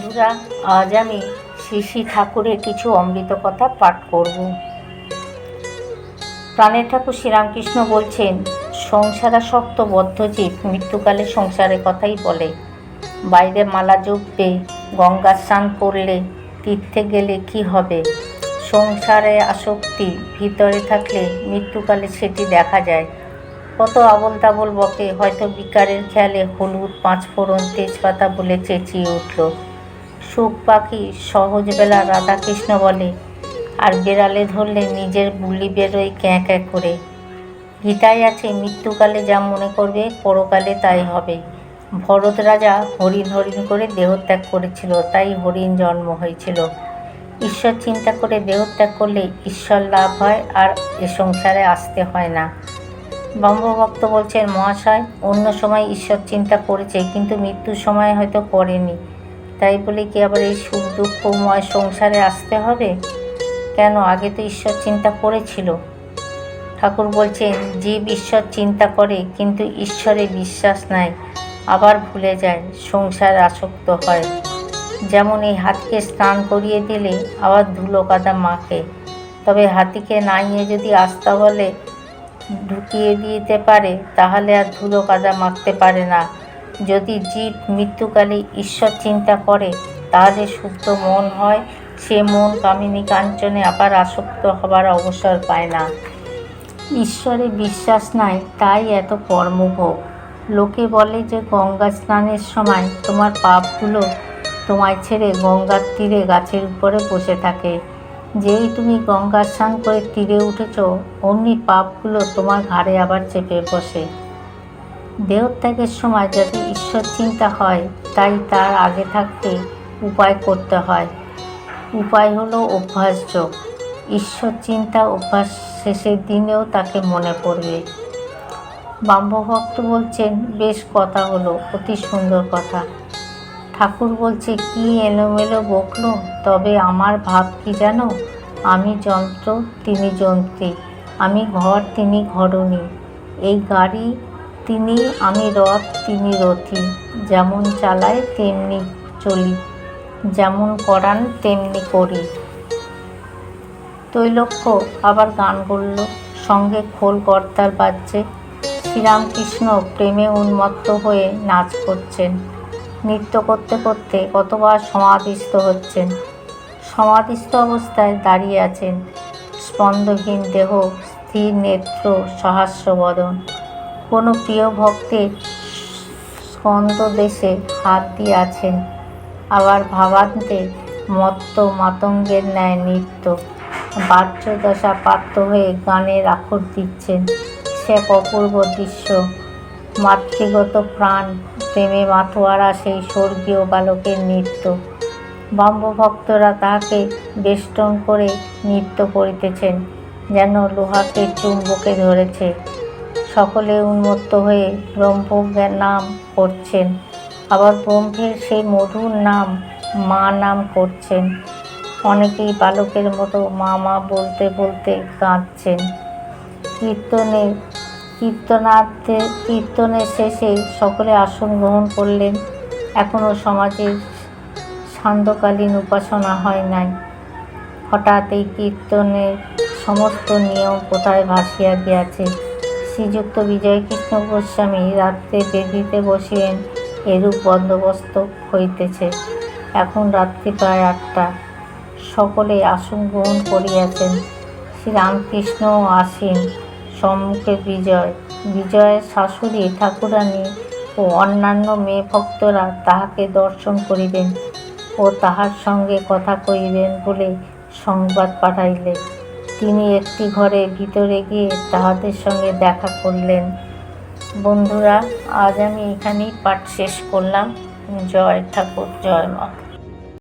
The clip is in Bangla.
বন্ধুরা, আজ আমি শ্রী ঠাকুরের কিছু অমৃত কথা পাঠ করব। প্রাণের ঠাকুর শ্রীরামকৃষ্ণ বলছেন সংসারাসক্ত বদ্ধজীব, মৃত্যুকালে সংসারের কথাই বলে। বাইরে মালা জপবে, গঙ্গা স্নান করলে তীর্থে গেলে কি হবে? সংসারে আসক্তি, ভিতরে থাকলে মৃত্যুকালে সেটি দেখা যায়। কত আবল তাবল বকে, হয়তো বিকারের খেয়ালে হলুদ, পাঁচফোড়ন, তেজপাতা বলে চেঁচিয়ে উঠল। সুখ পাখি সহজবেলা রাধাকৃষ্ণ বলে, আর বেড়ালে ধরলে নিজের বুলি বেরোয় ক্যাঁ ক্যাঁ করে। গীতায় আছে, মৃত্যুকালে যা মনে করবে, পরকালে তাই হবে। ভরত রাজা হরিণ হরিণ করে দেহত্যাগ করেছিল, তাই হরিণ জন্ম হয়েছিল। ঈশ্বর চিন্তা করে দেহত্যাগ করলে ঈশ্বর লাভ হয়, আর এ সংসারে আসতে হয় না। ব্রহ্মভক্ত বলছেন, মহাশয়, অন্য সময় ঈশ্বর চিন্তা করেছে, কিন্তু মৃত্যুর সময় হয়তো করেনি। তাই বলে কি আবার এই সুখ দুঃখময় সংসারে আসতে হবে? কেন? আগে তো ঈশ্বর চিন্তা করেছিল। ঠাকুর বলছেন জীব ঈশ্বর চিন্তা করে, কিন্তু ঈশ্বরে বিশ্বাস নাই, আবার ভুলে যায়, সংসার আসক্ত হয়। যেমন এই হাতিকে স্নান করিয়ে দিলে, আবার ধুলো কাদা মাখে। তবে হাতিকে নাইয়ে যদি আস্তা বলে ঢুকিয়ে দিতে পারে, তাহলে আর ধুলো কাদা মাখতে পারে না। যদি জীব মৃত্যুকালে ঈশ্বর চিন্তা করে, তাহলে শুদ্ধ মন হয়। সে মন কামিনী কাঞ্চনে আবার আসক্ত হবার অবসর পায় না। ঈশ্বরে বিশ্বাস নাই, তাই এত কর্মভোগ। লোকে বলে যে গঙ্গা স্নানের সময় তোমার পাপগুলো তোমায় ছেড়ে গঙ্গার তীরে গাছের উপরে বসে থাকে। যেই তুমি গঙ্গা স্নান করে তীরে উঠেছ, অমনি পাপগুলো তোমার ঘাড়ে আবার চেপে বসে। দেহত্যাগের সময় যদি ঈশ্বর চিন্তা হয়, তাই তার আগে থাকতে উপায় করতে হয়। উপায় হলো অভ্যাসযোগ ঈশ্বর চিন্তা অভ্যাস শেষের দিনেও তাকে মনে পড়বে। ব্রহ্মভক্ত বলছেন, বেশ কথা হলো, অতি সুন্দর কথা। ঠাকুর বলছে, কি এলোমেলো বকলো, তবে আমার ভাব কি জানো? আমি যন্ত্র, তিনি যন্ত্রী আমি ঘর, তিনি ঘরণী। এই গাড়ি তিনি আমি রথ, তিনি রথী। যেমন চালায় তেমনি চলি। যেমন করান, তেমনি করি। তৈলক্ষ আবার গান করল। সঙ্গে খোল কর্তার বাজছে। শ্রীরামকৃষ্ণ প্রেমে উন্মত্ত হয়ে নাচ করছেন। নৃত্য করতে করতে কতবার সমাধিস্থ হচ্ছেন। সমাধিস্থ অবস্থায় দাঁড়িয়ে আছেন। স্পন্দহীন দেহ, স্থির নেত্র সহাস্য বদন কোনো প্রিয় ভক্তের স্কন্দ দেশে হাত দিয়ে আছেন আবার ভাবান্তে মত্ত মাতঙ্গের ন্যায় নৃত্য বাহ্যদশা পাত্র হয়ে গানের আখর দিচ্ছেন। সে অপূর্ব দৃশ্য, মাতৃগত প্রাণ, প্রেমে মাথোয়ারা সেই স্বর্গীয় বালকের নৃত্য। ব্রহ্মভক্তরা তাহাকে বেষ্টন করে নৃত্য করিতেছেন, যেন লোহাকে চুম্বকে ধরেছে। সকলে উন্মত্ত হয়ে ব্রহ্মজ্ঞান নাম করছেন। আবার ব্রহ্মের সেই মধুর নাম মা নাম করছেন। অনেকেই বালকের মতো মা মা বলতে বলতে কাঁদছেন। কীর্তনে, কীর্তনার্থে, কীর্তনের শেষে সকলে আসন গ্রহণ করলেন। এখনও সমাজের সান্ধ্যকালীন উপাসনা হয় নাই। হঠাৎ এই কীর্তনের সমস্ত নিয়ম কোথায় ভাসিয়া গিয়াছে? শ্রীযুক্ত বিজয়কৃষ্ণ গোস্বামী রাত্রে বেদিতে বসিয়েন এরূপ বন্দোবস্ত হইতেছে। এখন রাত্রি প্রায় আটটা। সকলে আসন গ্রহণ করিয়াছেন। শ্রীরামকৃষ্ণও আসেন সম্মুখে বিজয়। বিজয়ের শাশুড়ি, ঠাকুরানী ও অন্যান্য মেয়ে ভক্তরা তাহাকে দর্শন করিবেন ও তাহার সঙ্গে কথা কইবেন বলে সংবাদ পাঠাইলে তিনি একটি ঘরে ভিতরে গিয়ে তাহাদের সঙ্গে দেখা করলেন। বন্ধুরা, আজ আমি এখানেই পাঠ শেষ করলাম। জয় ঠাকুর, জয় মা।